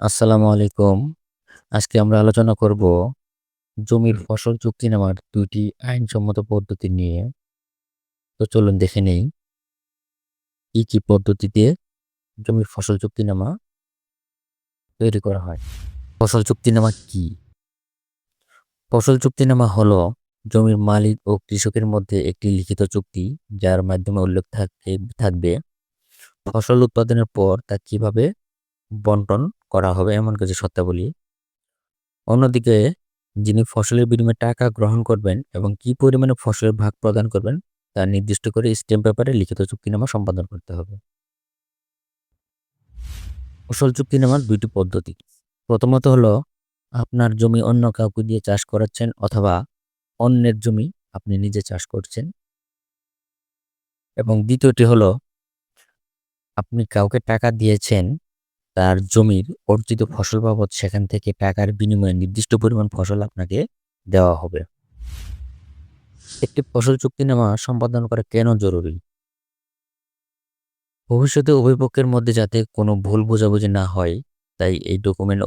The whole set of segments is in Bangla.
আসসালামু আলাইকুম। আজকে আমরা আলোচনা করব জমির ফসল চুক্তি নেওয়ার ২ টি আইনসম্মত পদ্ধতি নিয়ে। তো চলুন দেখে নেই কি, কি পদ্ধতিতে জমির ফসল চুক্তি চুক্তিনামা তৈরি করা হয়। ফসল চুক্তি চুক্তিনামা কি? ফসল চুক্তি চুক্তিনামা হলো জমির মালিক ও কৃষকের মধ্যে একটি লিখিত চুক্তি যার মাধ্যমে উল্লেখ থাকে থাকবে ফসল উৎপাদনের পর তা কীভাবে বন্টন করা হবে এমন কিছু শর্তাবলী। অন্যদিকে, যিনি ফসলের বিনিময়ে টাকা গ্রহণ করবেন এবং কি পরিমাণে ফসলের ভাগ প্রদান করবেন, তা নির্দিষ্ট করে স্ট্যাম্প পেপারে লিখিত চুক্তিনামা সম্পাদন করতে হবে। ফসল চুক্তিনামার দুইটি পদ্ধতি। প্রথমত হলো, আপনার জমি অন্য কাউকে দিয়ে চাষ করাচ্ছেন অথবা অন্যের জমি আপনি নিজে চাষ করছেন। এবং দ্বিতীয়টি হলো, আপনি কাউকে টাকা দিয়েছেন তার জমির অর্জিত ফসল বাবদ সেখান থেকে টাকার বিনিময়ে নির্দিষ্ট পরিমাণ ফসল আপনাকে দেওয়া হবে। একটি ফসল চুক্তিনামা সম্পাদন করা কেন জরুরি? ভবিষ্যতে উভয় পক্ষের মধ্যে যাতে কোনো ভুল বোঝাবুঝি না হয়, তাই এই ডকুমেন্ট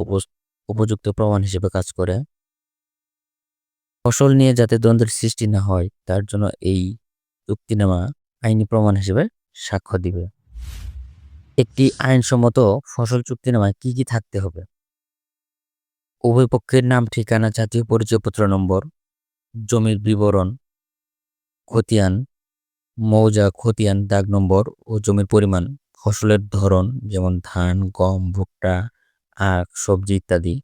উপযুক্ত প্রমাণ হিসেবে কাজ করে। ফসল নিয়ে যাতে দ্বন্দ্বের সৃষ্টি না হয়, তার জন্য এই চুক্তিনামা আইনি প্রমাণ হিসেবে সাক্ষ্য দিবে। একটি আইনসম্মত ফসল চুক্তিনামায় কি, কি থাকতে হবে? উভয় পক্ষের নাম, ঠিকানা, জাতীয় পরিচয়পত্র নম্বর, জমির বিবরণ, খতিয়ান, মৌজা, খতিয়ান, দাগ নম্বর ও জমির পরিমাণ, ফসলের ধরন যেমন ধান, গম, ভুট্টা, আখ, সবজি ইত্যাদি,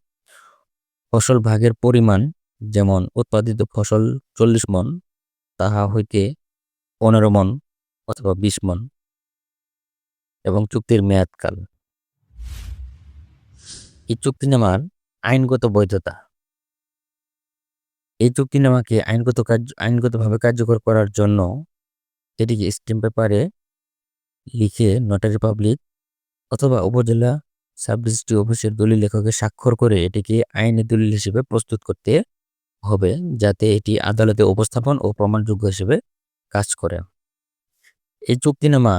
ফসল ভাগের পরিমাণ যেমন উৎপাদিত ফসল চল্লিশ মন তাহা হইতে পনেরো মন অথবা বিশ মন এবং চুক্তির মেয়াদকাল। এই চুক্তিনামার আইনগত বৈধতা এই চুক্তিনামাকে আইনগত কার্য, আইনগতভাবে কার্যকর করার জন্য এটিকে স্ট্যাম্প পেপারে লিখে নোটারি পাবলিক অথবা উপজেলা সাব রেজিস্ট্রি অফিসের দলিল লেখকে স্বাক্ষর করে এটিকে আইনি দলিল হিসেবে প্রস্তুত করতে হবে যাতে এটি আদালতে উপস্থাপন ও প্রমাণযোগ্য হিসেবে কাজ করে এই চুক্তিনামা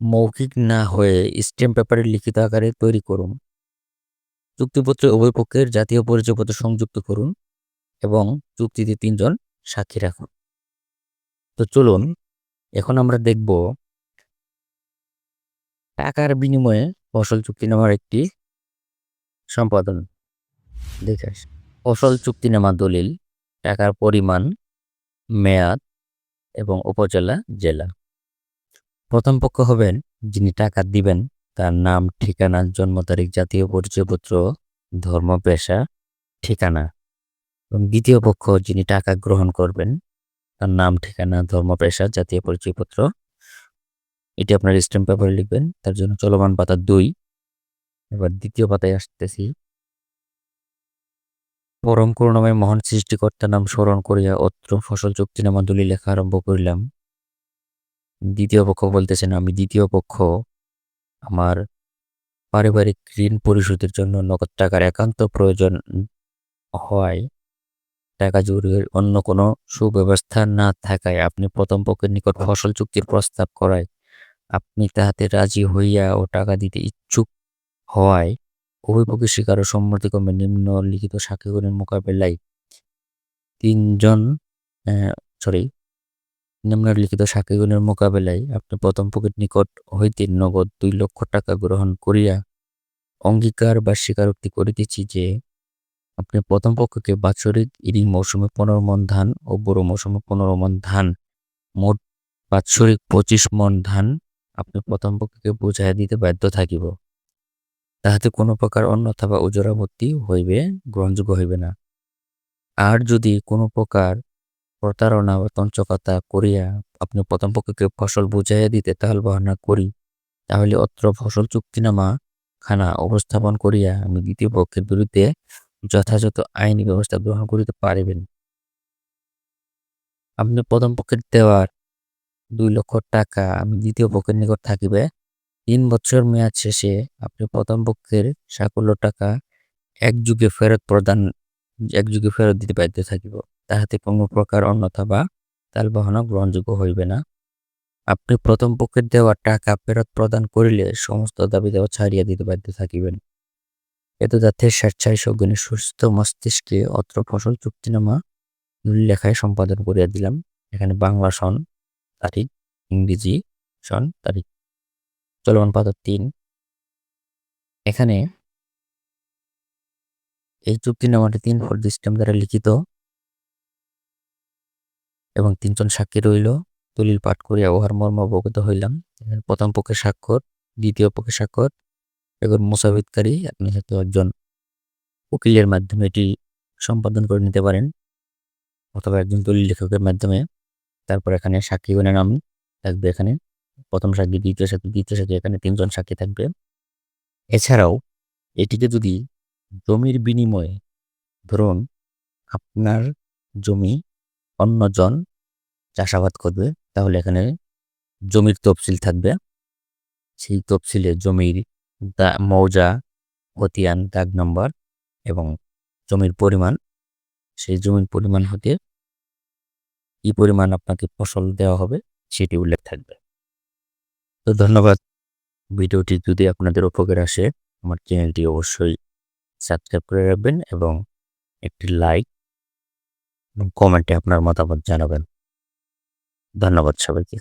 মৌখিক না হয়ে স্ট্যাম্প পেপারে লিখিত আকারে তৈরি করুন। চুক্তিপত্রে উভয় পক্ষের জাতীয় পরিচয়পত্র সংযুক্ত করুন এবং চুক্তিতে তিনজন সাক্ষী রাখুন। তো চলুন, এখন আমরা দেখব টাকার বিনিময়ে ফসল চুক্তি চুক্তিনামার একটি সম্পাদন। দেখে ফসল চুক্তি চুক্তিনামা দলিল, টাকার পরিমাণ, মেয়াদ এবং উপজেলা জেলা। প্রথম পক্ষ হবেন যিনি টাকা দিবেন, তার নাম, ঠিকানা, জন্ম তারিখ, জাতীয় পরিচয়পত্র, ধর্ম, পেশা, ঠিকানা। এবং দ্বিতীয় পক্ষ যিনি টাকা গ্রহণ করবেন, তার নাম, ঠিকানা, ধর্ম, পেশা, জাতীয় পরিচয়পত্র। এটি আপনার স্ট্যাম্প পেপারে লিখবেন, তার জন্য চলমান পাতা দুই। এবার দ্বিতীয় পাতায় আসতেছি। পরম করুণাময় মহান সৃষ্টিকর্তার নাম স্মরণ করিয়া অত্র ফসল চুক্তিনামা দলিল লেখা আরম্ভ করিলাম। দ্বিতীয় পক্ষ বলতেছেন, আমি দ্বিতীয় পক্ষ আমার পারিবারিক ঋণ পরিশোধের জন্য নগদ টাকার একান্ত প্রয়োজন হওয়ায় টাকা জরুরি, অন্য কোনো সুব্যবস্থা না থাকায় আপনি প্রথম পক্ষের নিকট ফসল চুক্তির প্রস্তাব করায়। আপনি তাহাতে রাজি হইয়া ও টাকা দিতে ইচ্ছুক হওয়ায় উভয় পক্ষের স্বীকার ও সম্মতিক্রমে নিম্নলিখিত সাক্ষীগণের মোকাবেলায় তিনজন সরি নিম্নলিখিত সাক্ষীগণের মোকাবেলায় আপনি প্রথম পক্ষের নিকট হইতে নগদ দুই লক্ষ টাকা গ্রহণ করিয়া অঙ্গীকার বা স্বীকারোক্তি করিতেছি যে, আপনি প্রথম পক্ষকে বাৎসরিক ইরি মৌসুমে পনেরো মন ধান ও বড় মৌসুমে পনেরো মন ধান, মোট বাৎসরিক পঁচিশ মন ধান আপনি প্রথম পক্ষকে বুঝাইয়া দিতে বাধ্য থাকিব। তাহাতে কোনো প্রকার অন্যথা বা উজরাবত্তি হইবে, গ্রহণযোগ্য হইবে না। আর যদি কোনো প্রকার প্রতারণা বা তঞ্চকতা করিয়া আপনি প্রথম পক্ষকে ফসল বুঝাইয়া দিতে তাহল বহনা করি, তাহলে অত্র ফসল চুক্তিনামা খানা উপস্থাপন করিয়া আমি দ্বিতীয় পক্ষের বিরুদ্ধে যথাযথ আইনি ব্যবস্থা গ্রহণ করিতে পারিবেন। আপনি প্রথম পক্ষের দেওয়ার দুই লক্ষ টাকা আমি দ্বিতীয় পক্ষের নিকট থাকিবে। তিন বছর মেয়াদ শেষে আপনি প্রথম পক্ষের সাকুল্য টাকা এক যুগে ফেরত প্রদান, এক যুগে ফেরত দিতে বাধ্য থাকিব। তাহাতে কোনো প্রকার অন্যথা বা তাল বহনা গ্রহণযোগ্য হইবে না। আপনি প্রথম পক্ষের দেওয়া টাকা ফেরত প্রদান করিলে সমস্ত দাবি দেওয়া ছাড়িয়া দিতে বাধ্য থাকিবেন। এত তথ্যের স্বেচ্ছায় সজ্ঞানী সুস্থ মস্তিষ্কে অত্র ফসল চুক্তিনামা লেখায় সম্পাদন করিয়া দিলাম। এখানে বাংলা সন, তারিখ, ইংরেজি সন, তারিখ। চলমান পাতার তিন। এখানে এই চুক্তিনামাটি তিন ফোর্থ সিস্টেম দ্বারা লিখিত। এবং তিনজন সাক্ষী রইল। দলিল পাঠ করিয়া উহার মর্ম অবগত হইলাম। প্রথম পক্ষে স্বাক্ষর, দ্বিতীয় পক্ষে স্বাক্ষর এখন মুসাফিদকারী, আপনি হয়তো একজন উকিলের মাধ্যমে এটি সম্পাদন করে নিতে পারেন অথবা একজন দলিল লেখকের মাধ্যমে। তারপর এখানে সাক্ষীগণের নাম থাকবে এখানে। প্রথম সাক্ষী, দ্বিতীয় সাক্ষী দ্বিতীয় সাক্ষী, এখানে তিনজন সাক্ষী থাকবে। এছাড়াও এটিকে যদি জমির বিনিময়ে ধরুন আপনার জমি অন্যজন চাষাবাদ করবে, তাহলে এখানে জমির তফসিল থাকবে। সেই তফসিলে জমির দা, মৌজা, খতিয়ান, দাগ নম্বর এবং জমির পরিমাণ, সেই জমির পরিমাণ হতে কি পরিমাণ আপনাকে ফসল দেওয়া হবে সেটি উল্লেখ থাকবে। তো ধন্যবাদ। ভিডিওটি যদি আপনাদের উপকার আসে, আমার চ্যানেলটি অবশ্যই সাবস্ক্রাইব করে রাখবেন এবং একটি লাইক এবং কমেন্টে আপনার মতামত জানাবেন। ধন্যবাদ সবাইকে।